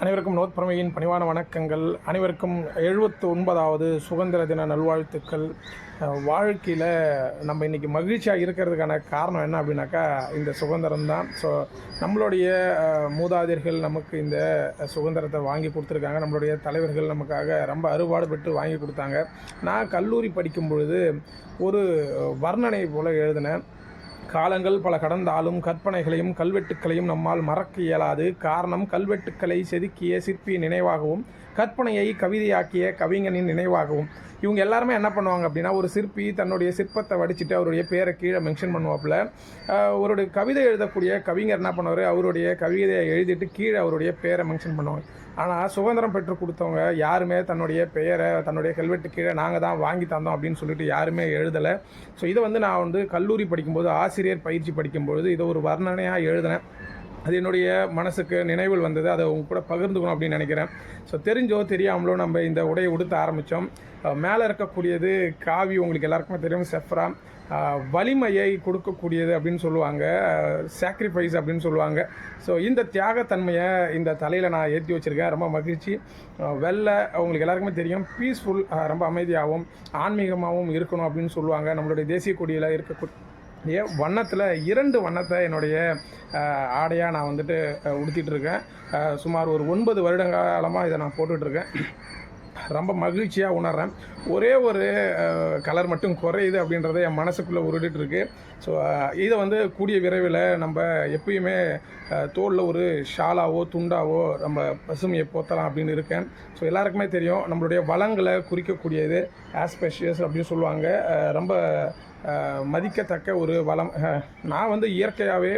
அனைவருக்கும் நோத் பிரமையின் பணிவான வணக்கங்கள். அனைவருக்கும் எழுபத்து ஒன்பதாவது சுதந்திர தின நல்வாழ்த்துக்கள். வாழ்க்கையில் நம்ம இன்றைக்கி மகிழ்ச்சியாக இருக்கிறதுக்கான காரணம் என்ன அப்படின்னாக்கா இந்த சுதந்திரம் தான் ஸோ நம்மளுடைய மூதாதையர்கள் நமக்கு இந்த சுதந்திரத்தை வாங்கி கொடுத்துருக்காங்க. நம்மளுடைய தலைவர்கள் நமக்காக ரொம்ப அறுபாடுபட்டு வாங்கி கொடுத்தாங்க. நான் கல்லூரி படிக்கும் பொழுது ஒரு வர்ணனை போல் எழுதினேன். காலங்கள் பல கடந்தாலும் கற்பனைகளையும் கல்வெட்டுக்களையும் நம்மால் மறக்க இயலாது. காரணம் கல்வெட்டுக்களை செதுக்கிய சிற்பியின் நினைவாகவும் கற்பனையை கவிதையாக்கிய கவிஞனின் நினைவாகவும். இவங்க எல்லாருமே என்ன பண்ணுவாங்க அப்படின்னா ஒரு சிற்பி தன்னுடைய சிற்பத்தை வடிச்சிட்டு அவருடைய பேரை கீழே மென்ஷன் பண்ணுவாப்புல. அவருடைய கவிதை எழுதக்கூடிய கவிஞர் என்ன பண்ணுவார்? அவருடைய கவிதையை எழுதிட்டு கீழே அவருடைய பேரை மென்ஷன் பண்ணுவாங்க ஆனால் சுதந்திரம் பெற்று கொடுத்தவங்க யாருமே தன்னுடைய பெயரை தன்னுடைய ஹெல்மெட்டு கீழே நாங்கள் தான் வாங்கி தந்தோம் அப்படின்னு சொல்லிட்டு யாருமே எழுதலை. ஸோ இதை வந்து நான் வந்து கல்லூரி படிக்கும்போது ஆசிரியர் பயிற்சி படிக்கும்பொழுது இதை ஒரு வர்ணனையாக எழுதினேன். அது என்னுடைய மனசுக்கு நினைவில் வந்தது. அதை உங்க கூட பகிர்ந்துக்கணும் அப்படின்னு நினைக்கிறேன். ஸோ தெரிஞ்சோ தெரியாமலோ நம்ம இந்த உடையை உடுத்த ஆரம்பித்தோம் மேலே இருக்கக்கூடியது காவி உங்களுக்கு எல்லாருக்குமே தெரியும். செஃப்ரா வலிமையை கொடுக்கக்கூடியது அப்படின்னு சொல்லுவாங்க. சாக்ரிஃபைஸ் அப்படின்னு சொல்லுவாங்க. ஸோ இந்த தியாகத்தன்மையை இந்த தலையில் நான் ஏற்றி வச்சுருக்கேன். ரொம்ப மகிழ்ச்சி. வெள்ளை உங்களுக்கு எல்லாருக்குமே தெரியும். பீஸ்ஃபுல் ரொம்ப அமைதியாகவும் ஆன்மீகமாகவும் இருக்கணும் அப்படின்னு சொல்லுவாங்க. நம்மளுடைய தேசிய கொடியில் இருக்கக்கூடிய ஏ வண்ணத்தில் இரண்டு வண்ணத்தை என்னுடைய ஆடையாக நான் வந்துட்டு உடுத்திட்டுருக்கேன் சுமார் ஒரு ஒன்பது வருட காலமாக இதை நான் போட்டுட்ருக்கேன் ரொம்ப மகிழ்ச்சியாக உணர்கிறேன் ஒரே ஒரு கலர் மட்டும் குறையுது அப்படின்றத என் மனசுக்குள்ளே உருட்டிட்டு இருக்கு ஸோ இதை வந்து கூடிய விரைவில் நம்ம எப்பயுமே தோலில் ஒரு ஷாலாவோ துண்டாவோ நம்ம பசுமையை போத்தலாம் அப்படின்னு இருக்கேன். ஸோ எல்லாருக்குமே தெரியும் நம்மளுடைய வளங்களை குறிக்கக்கூடியது ஆஸ்பெஷியஸ் அப்படின்னு சொல்லுவாங்க. ரொம்ப மதிக்கத்தக்க ஒரு வளம். நான் வந்து இயற்கையாகவே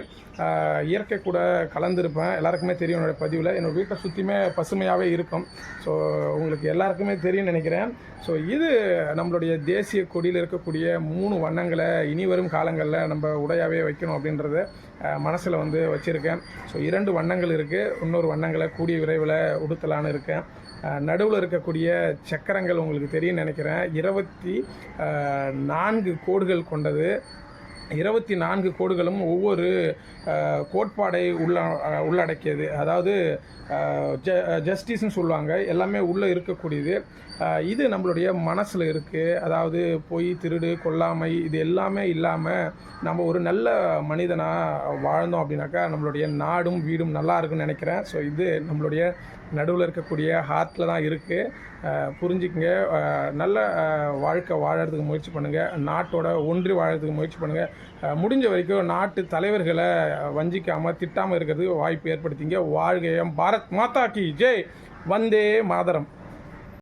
இயற்கை கூட கலந்துருப்பேன். எல்லாருக்குமே தெரியும் என்னோடய பதிவில். என்னோடய வீட்டை சுற்றியுமே பசுமையாகவே இருக்கும். ஸோ உங்களுக்கு எல்லாருக்கும் தெரியும்னு நினைக்கிறேன். ஸோ இது நம்மளுடைய தேசிய கொடியில் இருக்கக்கூடிய மூணு வண்ணங்களை இனி வரும் காலங்களில் நம்ம உடையாகவே வைக்கணும் அப்படின்றத மனசில் வந்து வச்சுருக்கேன். ஸோ இரண்டு வண்ணங்கள் இருக்குது இன்னொரு வண்ணங்களை கூடிய விரைவில் உடுத்தலான்னு இருக்கேன். நடுவில் இருக்கக்கூடிய சக்கரங்கள் உங்களுக்கு தெரியும் நினைக்கிறேன். இருபத்தி நான்கு கோடுகள் கொண்டது. இருபத்தி நான்கு கோடுகளும் ஒவ்வொரு கோட்பாடை உள்ள உள்ளடக்கியது. அதாவது ஜ ஜஸ்டிஸ்ன்னு சொல்லுவாங்க. எல்லாமே உள்ளே இருக்கக்கூடியது. இது நம்மளுடைய மனசில் இருக்குது அதாவது பொய் திருடு கொல்லாமை இது எல்லாமே இல்லாமல் நம்ம ஒரு நல்ல மனிதனாக வாழ்ந்தோம் அப்படின்னாக்கா நம்மளுடைய நாடும் வீடும் நல்லா இருக்குன்னு நினைக்கிறேன். ஸோ இது நம்மளுடைய நடுவில் இருக்கக்கூடிய ஹார்ட்டில் தான் இருக்குது புரிஞ்சுக்குங்க. நல்ல வாழ்க்கை வாழறதுக்கு முயற்சி பண்ணுங்கள் நாட்டோட ஒன்றி வாழறதுக்கு முயற்சி பண்ணுங்கள் முடிஞ்ச வரைக்கும் நாட்டு தலைவர்களை வஞ்சிக்காமல் திட்டாமல் இருக்கிறதுக்கு வாய்ப்பு ஏற்படுத்திங்க. வாழ்கையம் பாரத் மாதா கி ஜெய். வந்தே மாதரம்.